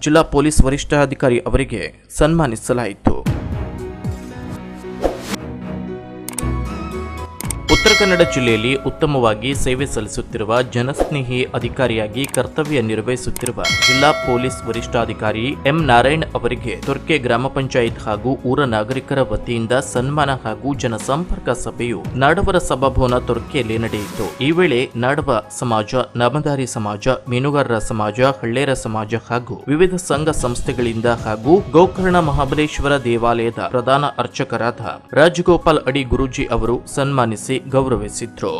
ಜಿಲ್ಲಾ ಪೊಲೀಸ್ ವರಿಷ್ಠಾಧಿಕಾರಿ ಅವರಿಗೆ ಸನ್ಮಾನಿಸಲಾಯಿತು. ಉತ್ತರ ಕನ್ನಡ ಜಿಲ್ಲೆಯಲ್ಲಿ ಉತ್ತಮವಾಗಿ ಸೇವೆ ಸಲ್ಲಿಸುತ್ತಿರುವ ಜನಸ್ನೇಹಿ ಅಧಿಕಾರಿಯಾಗಿ ಕರ್ತವ್ಯ ನಿರ್ವಹಿಸುತ್ತಿರುವ ಜಿಲ್ಲಾ ಪೊಲೀಸ್ ವರಿಷ್ಠಾಧಿಕಾರಿ ಎಂ ನಾರಾಯಣ್ ಅವರಿಗೆ ತುರ್ಕೆ ಗ್ರಾಮ ಪಂಚಾಯತ್ ಹಾಗೂ ಊರ ನಾಗರಿಕರ ವತಿಯಿಂದ ಸನ್ಮಾನ ಹಾಗೂ ಜನಸಂಪರ್ಕ ಸಭೆಯು ನಾಡವರ ಸಭಾಭವನ ತುರ್ಕೆಯಲ್ಲಿ ನಡೆಯಿತು. ಈ ವೇಳೆ ನಾಡವ ಸಮಾಜ, ನಾಮಧಾರಿ ಸಮಾಜ, ಮೀನುಗಾರರ ಸಮಾಜ ಹಳ್ಳೇರ ಸಮಾಜ ಹಾಗೂ ವಿವಿಧ ಸಂಘ ಸಂಸ್ಥೆಗಳಿಂದ ಹಾಗೂ ಗೋಕರ್ಣ ಮಹಾಬಲೇಶ್ವರ ದೇವಾಲಯದ ಪ್ರಧಾನ ಅರ್ಚಕರಾದ ರಾಜಗೋಪಾಲ್ ಅಡಿ ಗುರೂಜಿ ಅವರು ಸನ್ಮಾನಿಸಿ ಗೌರವಿಸಿದ್ರು.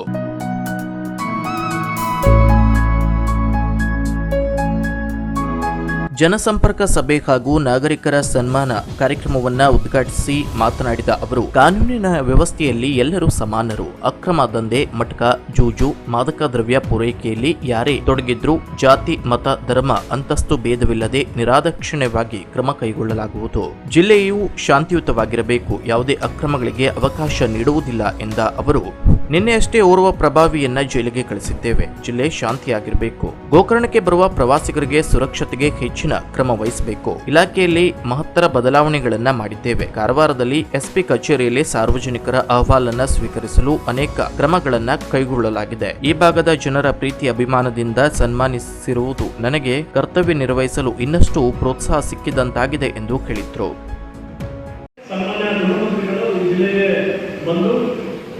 ಜನಸಂಪರ್ಕ ಸಭೆ ಹಾಗೂ ನಾಗರಿಕರ ಸನ್ಮಾನ ಕಾರ್ಯಕ್ರಮವನ್ನ ಉದ್ಘಾಟಿಸಿ ಮಾತನಾಡಿದ ಅವರು, ಕಾನೂನಿನ ವ್ಯವಸ್ಥೆಯಲ್ಲಿ ಎಲ್ಲರೂ ಸಮಾನರು. ಅಕ್ರಮ ದಂಧೆ, ಮಟ್ಕ, ಜೂಜು, ಮಾದಕ ದ್ರವ್ಯ ಪೂರೈಕೆಯಲ್ಲಿ ಯಾರೇ ತೊಡಗಿದ್ರೂ ಜಾತಿ, ಮತ, ಧರ್ಮ, ಅಂತಸ್ತು ಭೇದವಿಲ್ಲದೆ ನಿರಾದಕ್ಷಿಣ್ಯವಾಗಿ ಕ್ರಮ ಕೈಗೊಳ್ಳಲಾಗುವುದು. ಜಿಲ್ಲೆಯು ಶಾಂತಿಯುತವಾಗಿರಬೇಕು. ಯಾವುದೇ ಅಕ್ರಮಗಳಿಗೆ ಅವಕಾಶ ನೀಡುವುದಿಲ್ಲ ಎಂದ ಅವರು. ನಿನ್ನೆಯಷ್ಟೇ ಓರ್ವ ಪ್ರಭಾವಿಯನ್ನ ಜೈಲಿಗೆ ಕಳಿಸಿದ್ದೇವೆ. ಜಿಲ್ಲೆ ಶಾಂತಿಯಾಗಿರಬೇಕು. ಗೋಕರ್ಣಕ್ಕೆ ಬರುವ ಪ್ರವಾಸಿಗರಿಗೆ ಸುರಕ್ಷತೆಗೆ ಹೆಚ್ಚಿನ ಕ್ರಮ ವಹಿಸಬೇಕು. ಇಲಾಖೆಯಲ್ಲಿ ಮಹತ್ತರ ಬದಲಾವಣೆಗಳನ್ನ ಮಾಡಿದ್ದೇವೆ. ಕಾರವಾರದಲ್ಲಿ ಎಸ್ಪಿ ಕಚೇರಿಯಲ್ಲಿ ಸಾರ್ವಜನಿಕರ ಅಹವಾಲನ್ನ ಸ್ವೀಕರಿಸಲು ಅನೇಕ ಕ್ರಮಗಳನ್ನ ಕೈಗೊಳ್ಳಲಾಗಿದೆ. ಈ ಭಾಗದ ಜನರ ಪ್ರೀತಿ, ಅಭಿಮಾನದಿಂದ ಸನ್ಮಾನಿಸಿರುವುದು ನನಗೆ ಕರ್ತವ್ಯ ನಿರ್ವಹಿಸಲು ಇನ್ನಷ್ಟು ಪ್ರೋತ್ಸಾಹ ಸಿಕ್ಕಿದಂತಾಗಿದೆ ಎಂದು ಹೇಳಿದ್ರು.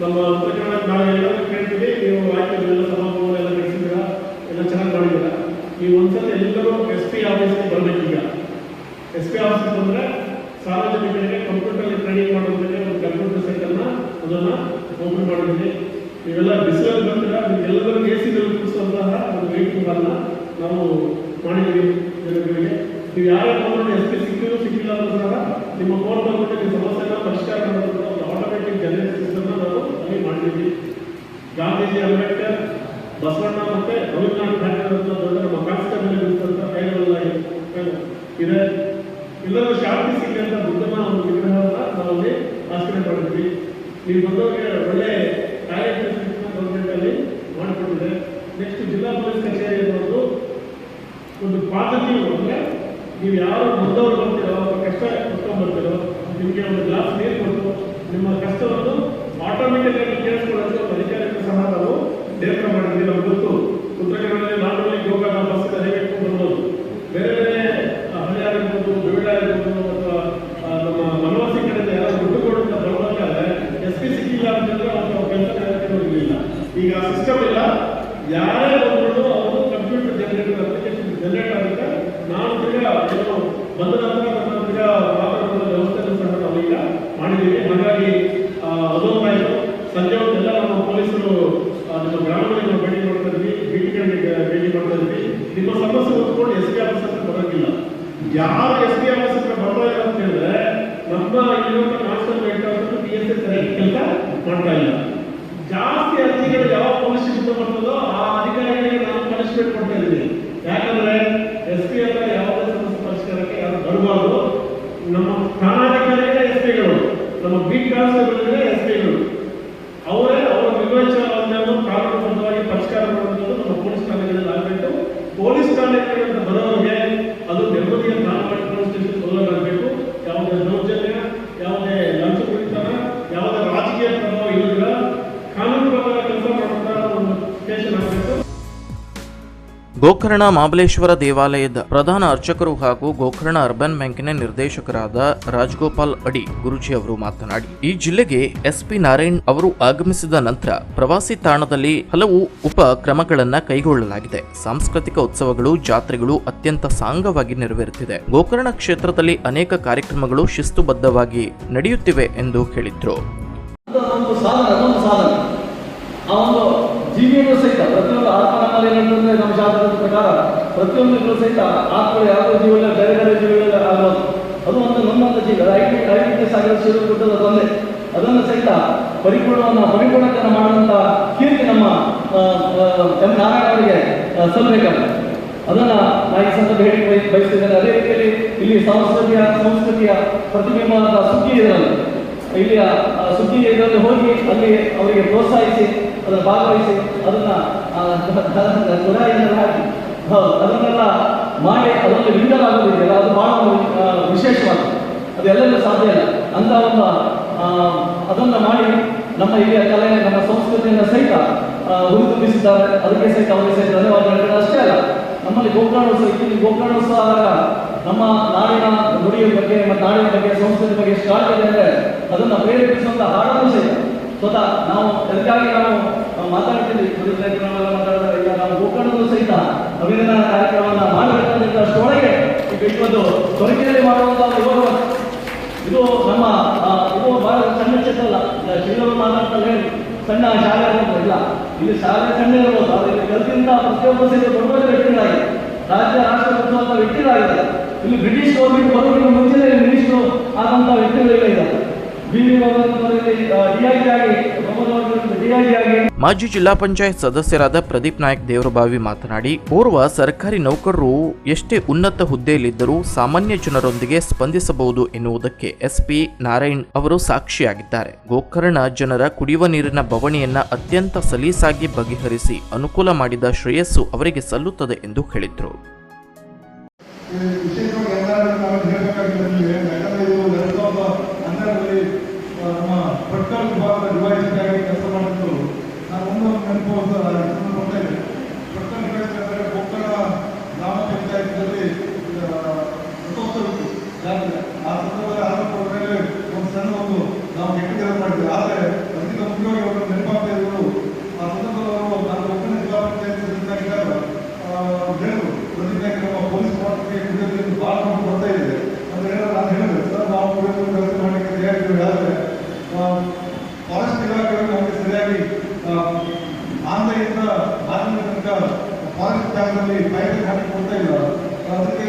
ನಮ್ಮ ಪ್ರಕರಣ ನಾವು ಎಲ್ಲರೂ ಕೇಳ್ತೀವಿ. ನೀವು ಆಯ್ತು ಎಲ್ಲ ಎಲ್ಲ ನಡೆಸಿದ್ರ ಎಲ್ಲ ಚೆನ್ನಾಗಿ ಮಾಡಿದ್ದೀರಾ? ನೀವು ಒಂದ್ಸಲ ಎಲ್ಲರೂ ಎಸ್ ಪಿ ಆಫೀಸ್ಗೆ ಬರಬೇಕು ಈಗ ಎಸ್ ಪಿ ಆಫೀಸ್ಗೆ ಬಂದರೆ ಸಾರ್ವಜನಿಕರಿಗೆ ಕಂಪ್ಯೂಟರ್ ಟ್ರೈನಿಂಗ್ ಮಾಡೋದಕ್ಕೆ ಒಂದು ಕಂಪ್ಯೂಟರ್ ಸೆಂಟರ್ನ ಅದನ್ನು ಓಪನ್ ಮಾಡಿದ್ದೀವಿ. ನೀವೆಲ್ಲ ಬಿಸಿಲಲ್ಲಿ ಬರ್ತೀರಾ ನಿಮ್ಗೆಲ್ಲರೂ ಎ ಸಿ ಕೂರಿಸುವಂತಹ ಒಂದು ಮೀಟಿಂಗ್ ಹಾಲ್ನ ನಾವು ಮಾಡಿದ್ದೀವಿ ಜನಗಳಿಗೆ. ನೀವು ಯಾರೇ ಬಂದ್ರು ಎಸ್ ಪಿ ಸಿಕ್ಕಿದ್ರು ಸಿಕ್ಕಿಲ್ಲ ಸಹ ನಿಮ್ಮ ಫೋನ್ ಬಂದ್ಬಿಟ್ಟು ನೀವು ಸಮಸ್ಯೆನ ಪರಿಷ್ಕಾರ ಮಾಡೋದಕ್ಕೆ ಒಂದು ಆಟೋಮೆಟಿಕ್ ಜನರೇಟ್ ಸಿಸ್ಟಮ್ನ ನಾವು ಅಲ್ಲಿ ಮಾಡಿದ್ದೀವಿ ಗಾಂಧೀಜಿ ಅಂಬೇಡ್ಕರ್ ಬಸವಣ್ಣ ಮತ್ತೆ ರವೀಂದ್ರನಾಥ್ ಠಾಕೂರ್ ಅಂತ ದೊಡ್ಡ ನಮ್ಮ ಕಾನ್ಸ್ಟೇಬಲ್ ಇರುವಂತ ಕೈಗಳೆಲ್ಲ ಇದೆ ಎಲ್ಲರೂ ಶಾಂತಿ ಸಿಗಲಿ ಅಂತ ಬುದ್ಧನ ಒಂದು ವಿಗ್ರಹವನ್ನ ನಾವು ಅಲ್ಲಿ ಆಚರಣೆ ಮಾಡಿದ್ವಿ ನೀವು ಬಂದವರಿಗೆ ಒಳ್ಳೆ ಕಾರ್ಯಕ್ರಮದಲ್ಲಿ ಮಾಡಿಕೊಟ್ಟಿದೆ. ನೆಕ್ಸ್ಟ್ ಜಿಲ್ಲಾ ಪೊಲೀಸ್ ಕಚೇರಿ ಅನ್ನೋದು ಒಂದು ಪಾಸಿಟಿವ್ ಅಂದ್ರೆ ನೀವು ಯಾರು ಬಂದವರು ಬರ್ತೀರೋ ಕಷ್ಟ ಕೊಟ್ಕೊಂಡ್ಬರ್ತೀರೋ ನಿಮಗೆ ಒಂದು ಗ್ಲಾಸ್ ನೀರು ಕೊಟ್ಟು ನಿಮ್ಮ ಕಷ್ಟವನ್ನು ಆಟೋಮೆಟಿಕ್ ಆಗಿ ಕೇಳಿಸ್ಕೊಳ್ಳೋಕೆ ಒಂದು ಅಧಿಕಾರಿಗಳು ಸಹ ನಾವು ನೇಮಕ ಮಾಡಿದ್ವಿ ನಮ್ಗೆ ಗೊತ್ತು ಉತ್ತರ ಕನ್ನಡದಲ್ಲಿ ನಾರ್ಮಲಿ ಗೋಕರ್ಣ ಬಸ್ ದಯವಿಟ್ಟು ಬರ್ಬೋದು ಬೇರೆ ಬೇರೆ ಆ, ಹಳ್ಳಿ ಆಗಿರ್ಬೋದು ಬೇಡ ಆಗಿರ್ಬೋದು ಅಥವಾ ಆ, ನಮ್ಮ ಮನವಾಸಿ ಕಡೆಯಿಂದ ಯಾರು ದುಡ್ಡು ಕೊಡುತ್ತ ಬರ್ಬೇಕಾದ್ರೆ ಎಸ್ ಪಿ ಸಿಕ್ಕಿಲ್ಲ ಅಂತಂದ್ರೆ ಅವ್ರು ಕೆಲಸ ಇರಲಿಲ್ಲ ಈಗ ಸಿಸ್ಟಮ್ ಇಲ್ಲ. ಯಾರೇ ಬಂದ್ರು ಅವರು ಕಂಪ್ಯೂಟರ್ ಜನರೇಟರ್ ಅಪ್ಲಿಕೇಶನ್ ಜನರೇಟ್ ಆಗುತ್ತೆ. ನಾನು ಈಗ ಏನು ಬಂದ ನಂತರ ನನ್ನ ವಾತಾವರಣದ ವ್ಯವಸ್ಥೆಯನ್ನು ಸಹ ನಾವು ಈಗ ಮಾಡಿದ್ದೀವಿ ಹಾಗಾಗಿ ಅದೊಂದು ಆಯಿತು. ಸಂಜೆ ಹೊತ್ತೆಲ್ಲ ನಮ್ಮ ಪೊಲೀಸರು ನಿಮ್ಮ ಗ್ರಾಮಗಳಿಗೆ ನಾವು ಭೇಟಿ ಮಾಡ್ತಾ ಇದ್ವಿ ಬೀಟಿಗಳಿಗೆ ಭೇಟಿ ಮಾಡ್ತಾ ಇದ್ವಿ ನಿಮ್ಮ ಸಮಸ್ಯೆ ಹೊತ್ಕೊಂಡು ಎಸ್ ಪಿ ಆಫೀಸ್ ಹತ್ರ ಬರೋದಿಲ್ಲ ಯಾರು ಎಸ್ ಪಿ ಆಫೀಸ್ ಹತ್ರ ಬರ್ತಾ ಅಂತ ಹೇಳಿದ್ರೆ ನಮ್ಮ ಇಲ್ಲಿರುವಂತ ಕಾನ್ಸ್ಟೇಬಲ್ ಬೇಕಾದ್ರೆ ಪಿ ಎಸ್ ಎಸ್ ಕೆಲಸ ಮಾಡ್ತಾ ಇಲ್ಲ. ಜಾಸ್ತಿ ಕೊಡ್ತಾ ಇದ್ದೀವಿ ಯಾಕಂದ್ರೆ ಎಸ್ ಪಿ ಹತ್ರ ಯಾವುದೇ ಸಮಸ್ಯೆ ಪರಿಷ್ಕಾರಕ್ಕೆ ಯಾರು ಬರಬಾರ್ದು. ನಮ್ಮ ಠಾಣಾಧಿಕಾರಿಗಳೇ ಎಸ್ ಪಿಗಳು ನಮ್ಮ ಬೀಟ್ ಕಾನ್ಸ್ಟೇಬಲ್ ಎಸ್ ಪಿಗಳು ಗೋಕರ್ಣ ಮಾಬಲೇಶ್ವರ ದೇವಾಲಯದ ಪ್ರಧಾನ ಅರ್ಚಕರು ಹಾಗೂ ಗೋಕರ್ಣ ಅರ್ಬನ್ ಬ್ಯಾಂಕಿನ ನಿರ್ದೇಶಕರಾದ ರಾಜಗೋಪಾಲ್ ಅಡಿ ಗುರುಜಿ ಅವರು ಮಾತನಾಡಿ, ಈ ಜಿಲ್ಲೆಗೆ ಎಸ್ಪಿ ನಾರಾಯಣ್ ಅವರು ಆಗಮಿಸಿದ ನಂತರ ಪ್ರವಾಸಿ ತಾಣದಲ್ಲಿ ಹಲವು ಉಪಕ್ರಮಗಳನ್ನು ಕೈಗೊಳ್ಳಲಾಗಿದೆ. ಸಾಂಸ್ಕೃತಿಕ ಉತ್ಸವಗಳು, ಜಾತ್ರೆಗಳು ಅತ್ಯಂತ ಸಾಂಗವಾಗಿ ನೆರವೇರುತ್ತಿದೆ. ಗೋಕರ್ಣ ಕ್ಷೇತ್ರದಲ್ಲಿ ಅನೇಕ ಕಾರ್ಯಕ್ರಮಗಳು ಶಿಸ್ತುಬದ್ಧವಾಗಿ ನಡೆಯುತ್ತಿವೆ ಎಂದು ಹೇಳಿದ್ರು. ಆ ಸಹಿತ ಪ್ರತಿಯೊಂದು ಆತ್ಮನಲ್ಲಿ ಏನಂತಂದ್ರೆ ನಮ್ಮ ಶಾಸ್ತ್ರದ ಪ್ರಕಾರ ಪ್ರತಿಯೊಂದು ಸಹಿತ ಆತ್ಮಗಳು ಯಾವುದೇ ಜೀವನ ಬೇರೆ ಬೇರೆ ಜೀವಿಗಳ ಆಗೋದು ಅದು ಒಂದು ನಮ್ಮೊಂದು ಜೀವ ಐಟಿ ಐಟಿ ಸಾಗರ ಕೊಟ್ಟದ ತಂದೆ ಅದನ್ನು ಸಹಿತ ಪರಿಪೂರ್ಣವನ್ನು, ಪರಿಪೂರ್ಣತೆಯನ್ನು ಮಾಡುವಂತ ಕೀರ್ತಿ ನಮ್ಮ ಎಂ ನಾರಾಯಣ ಅವರಿಗೆ ಸಲ್ಲಬೇಕಲ್ಲ ಅದನ್ನ ನಾನು ಈ ಸಂದರ್ಭ ಹೇಳಿ ಬಯ- ಬಯಸ್ತಿದ್ದೇನೆ ಅದೇ ರೀತಿಯಲ್ಲಿ ಇಲ್ಲಿ ಸಂಸ್ಕೃತಿಯ ಸಂಸ್ಕೃತಿಯ ಪ್ರತಿಬಿಂಬವಾದ ಸುದ್ದಿ ಇದರಲ್ಲಿ ಇಲ್ಲಿಯ ಸುದ್ದಿ ಕೇಂದ್ರದಲ್ಲಿ ಹೋಗಿ ಅಲ್ಲಿ ಅವರಿಗೆ ಪ್ರೋತ್ಸಾಹಿಸಿ, ಅದರ ಭಾಗವಹಿಸಿ, ಅದನ್ನ ಹಾಕಿ. ಹೌದು, ಅದನ್ನೆಲ್ಲ ಮಾಡಿ, ಅದರಲ್ಲಿ ವಿಂಗಲಾಗೋದಿದೆಯಲ್ಲ ಅದು ಬಹಳ ವಿಶೇಷವಾದ ಅದೆಲ್ಲ ಸಾಧ್ಯ ಇಲ್ಲ. ಅಂತ ಒಂದು ಅದನ್ನು ಮಾಡಿ ನಮ್ಮ ಇಲ್ಲಿಯ ಕಲೆ ನಮ್ಮ ಸಂಸ್ಕೃತಿಯನ್ನು ಸಹಿತ ಹುರಿದುಂಬಿಸಿದ್ದಾರೆ. ಅದಕ್ಕೆ ಸಹಿತ ಅವರಿಗೆ ಸಹಿತ ಧನ್ಯವಾದಗಳು ಅಷ್ಟೇ ಅಲ್ಲ. ನಮ್ಮಲ್ಲಿ ಗೋಕರ್ಣೋತ್ಸವ ಇಲ್ಲಿ ಗೋಕರ್ಣೋತ್ಸವ ಆದಾಗ ನಮ್ಮ ನಾಡಿನ ನುಡಿಯ ಬಗ್ಗೆ ಮತ್ತು ನಾಡಿನ ಬಗ್ಗೆ ಸಂಸ್ಕೃತಿ ಬಗ್ಗೆ ಎಷ್ಟು ಕಾಳಜಿ ಅಂದರೆ ಅದನ್ನು ಪ್ರೇರೇಪಿಸುವಂತಹ ಹಾಡನ್ನು ಸಹಿತ ಸ್ವತಃ ನಾವು ಅದಕ್ಕಾಗಿ ನಾವು ಮಾತಾಡ್ತೀವಿ. ಮಾತಾಡಿದಾಗ ಈಗ ನಾವು ಗೋಕರ್ಣದಲ್ಲೂ ಸಹಿತ ಅಭಿನಂದನಾ ಕಾರ್ಯಕ್ರಮವನ್ನು ಮಾಡಬೇಕಂತ ಅಷ್ಟೊಳಗೆ ಇವತ್ತು ತೊರಕಿನಲ್ಲಿ ಮಾಡುವಂತ ಒಂದು ಇದು ನಮ್ಮ ಇದು ಬಹಳ ಸಣ್ಣ ಚಿತ್ರಲ್ಲ ಅಲ್ಲ. ಶ್ರೀಗಳು ಮಾತಾಡ್ತಾರೆ ಸಣ್ಣ ಶಾಲೆ ಅನ್ನೋದು ಇಲ್ಲ. ಇಲ್ಲಿ ಶಾಲೆ ಸಣ್ಣ ಇರ್ಬೋದು. ಆದರೆ ಕಲಿತಿಂದ ಪ್ರತಿಯೊಬ್ಬರು ಸಹಿತ ದೊಡ್ಡ ರಾಜ್ಯ ರಾಷ್ಟ್ರ ಗುರುತಿಸುವಂತ ವ್ಯಕ್ತಿಗಳಾಗಿದ್ದಾರೆ ಇಲ್ಲಿ ಬ್ರಿಟಿಷ್ ಗೌರ್ಮೆಂಟ್ ಬರೋದಕ್ಕೆ ಮುಂಚೆನೇ ಮಿನಿಸ್ಟರ್ ಆದಂತ ವ್ಯಕ್ತಿಗಳೆಲ್ಲ ಇದ್ದಾರೆ ಬಿ ವಿ ಆಗಿ ಡಿಐಜಿ ಆಗಿ ಮಾಜಿ ಜಿಲ್ಲಾ ಪಂಚಾಯತ್ ಸದಸ್ಯರಾದ ಪ್ರದೀಪ್ ನಾಯಕ್ ದೇವರಬಾವಿ ಮಾತನಾಡಿ, ಓರ್ವ ಸರ್ಕಾರಿ ನೌಕರರು ಎಷ್ಟೇ ಉನ್ನತ ಹುದ್ದೆಯಲ್ಲಿದ್ದರೂ ಸಾಮಾನ್ಯ ಜನರೊಂದಿಗೆ ಸ್ಪಂದಿಸಬಹುದು ಎನ್ನುವುದಕ್ಕೆ ಎಸ್ಪಿ ನಾರಾಯಣ್ ಅವರು ಸಾಕ್ಷಿಯಾಗಿದ್ದಾರೆ. ಗೋಕರ್ಣ ಜನರ ಕುಡಿಯುವ ನೀರಿನ ಬವಣೆಯನ್ನ ಅತ್ಯಂತ ಸಲೀಸಾಗಿ ಬಗೆಹರಿಸಿ ಅನುಕೂಲ ಮಾಡಿದ ಶ್ರೇಯಸ್ಸು ಅವರಿಗೆ ಸಲ್ಲುತ್ತದೆ ಎಂದು ಹೇಳಿದರು ಈ ವಿಶೇಷವಾಗಿ ಎಲ್ಲರೂ ನಾವು ಹೇಳಬೇಕಾಗಿದೆ ನಿಮಗೆ ಯಾಕಂದ್ರೆ ಇದು ಎರಡು ಸಾವಿರದ ಹನ್ನೆರಡರಲ್ಲಿ ಆ, ನಮ್ಮ ಭಟ್ಕಳ ವಿಭಾಗದ ಡಿವೈಸ್ಗಾಗಿ ಕೆಲಸ ಮಾಡಿದ್ದು ನಾನು ಒಂದು ನೆನಪು ಅಂತ ಹೆಸರನ್ನು ಕೊಡ್ತಾ ಇದ್ದೇನೆ ಭಟ್ಕಳ ಡಿವೈಸ್ ಅಂದರೆ ಗೋಕರ್ಣ ಗ್ರಾಮ ಪಂಚಾಯತ್ನಲ್ಲಿ ರಥೋತ್ಸವ ಇತ್ತು ಜಾತ್ರೆ ಆ ಸಂದರ್ಭದಲ್ಲಿ ಆರೋಪ ಮೇಲೆ ಒಂದು ಸಣ್ಣ ಒಂದು ನಾವು ಕೆಟ್ಟ ಕೆಲಸ ಮಾಡಿದ್ವಿ ಆದರೆ ಅದಕ್ಕಿಂತ ಮುಖ್ಯವಾಗಿ ಅವರು ನೆನಪಾಗ್ತಾ ಇದ್ರು ಆ ಸಂದರ್ಭದಲ್ಲಿ ಅವರು ನಾನು ಗೋಕರ್ಣ ಜಿಲ್ಲಾ ಪಂಚಾಯತ್ ಸದಸ್ಯರಾಗಿದ್ದಾಗ ಹೇಳಿದ್ರು ಪ್ರತಿಜ್ಞಾಕ್ಕೆ ನಮ್ಮ ಪೊಲೀಸ್ ಮಾರ್ಗಕ್ಕೆ ಕುಡಿಯೋದ್ರಿಂದ ಭಾಳ ದುಡ್ಡು ಬರ್ತಾ ಇದೆ ಅಂತ ಹೇಳಿದ್ರೆ ನಾನು ಹೇಳಿದೆ ಸರ್ ನಾವು ಕುಡಿಯೋದು ವ್ಯವಸ್ಥೆ ಮಾಡಲಿಕ್ಕೆ ತಯಾರಿದ್ದೀವಿ ಆದರೆ ಫಾರೆಸ್ಟ್ ಇಲಾಖೆಗಳು ನಮಗೆ ಸರಿಯಾಗಿ ಆ, ಆಂಧ್ರದಿಂದ ಹಾಲಿನ ತನಕ ಫಾರೆಸ್ಟ್ ಜಾಗದಲ್ಲಿ ಪೈಪ್ ಹಾಕಿ ಕೊಡ್ತಾ ಇಲ್ಲ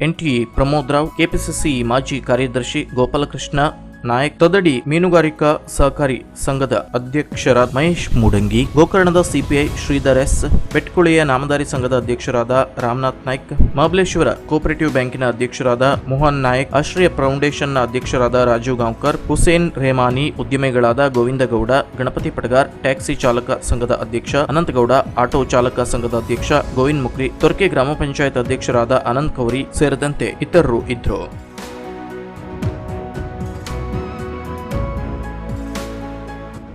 ఎన్టీఏ ప్రమోద్ రావు కేపీసీసీ మాజీ కార్యదర్శి గోపాలకృష్ణ ನಾಯಕ್ ತದಡಿ, ಮೀನುಗಾರಿಕಾ ಸಹಕಾರಿ ಸಂಘದ ಅಧ್ಯಕ್ಷರಾದ ಮಹೇಶ್ ಮೂಡಂಗಿ, ಗೋಕರ್ಣದ ಸಿಪಿಐ ಶ್ರೀಧರ್ ಎಸ್ ಬೆಟ್ಕುಳಿಯ ನಾಮದಾರಿ ಸಂಘದ ಅಧ್ಯಕ್ಷರಾದ ರಾಮನಾಥ್ ನಾಯ್ಕ್, ಮಹಾಬಲೇಶ್ವರ ಕೋಪರೇಟಿವ್ ಬ್ಯಾಂಕಿನ ಅಧ್ಯಕ್ಷರಾದ ಮೋಹನ್ ನಾಯಕ್, ಆಶ್ರಯ ಫೌಂಡೇಶನ್ನ ಅಧ್ಯಕ್ಷರಾದ ರಾಜೀವ್ ಗಾಂವ್ಕರ್, ಹುಸೇನ್ ರೇಮಾನಿ, ಉದ್ಯಮಿಗಳಾದ ಗೋವಿಂದ ಗೌಡ, ಗಣಪತಿ ಪಟಗಾರ್, ಟ್ಯಾಕ್ಸಿ ಚಾಲಕ ಸಂಘದ ಅಧ್ಯಕ್ಷ ಅನಂತಗೌಡ ಆಟೋ ಚಾಲಕ ಸಂಘದ ಅಧ್ಯಕ್ಷ ಗೋವಿಂದ್ ಮುಕ್ರಿ, ತೊರ್ಕೆ ಗ್ರಾಮ ಪಂಚಾಯತ್ ಅಧ್ಯಕ್ಷರಾದ ಅನಂತ್ ಕೌರಿ ಸೇರಿದಂತೆ ಇತರರು ಇದ್ರು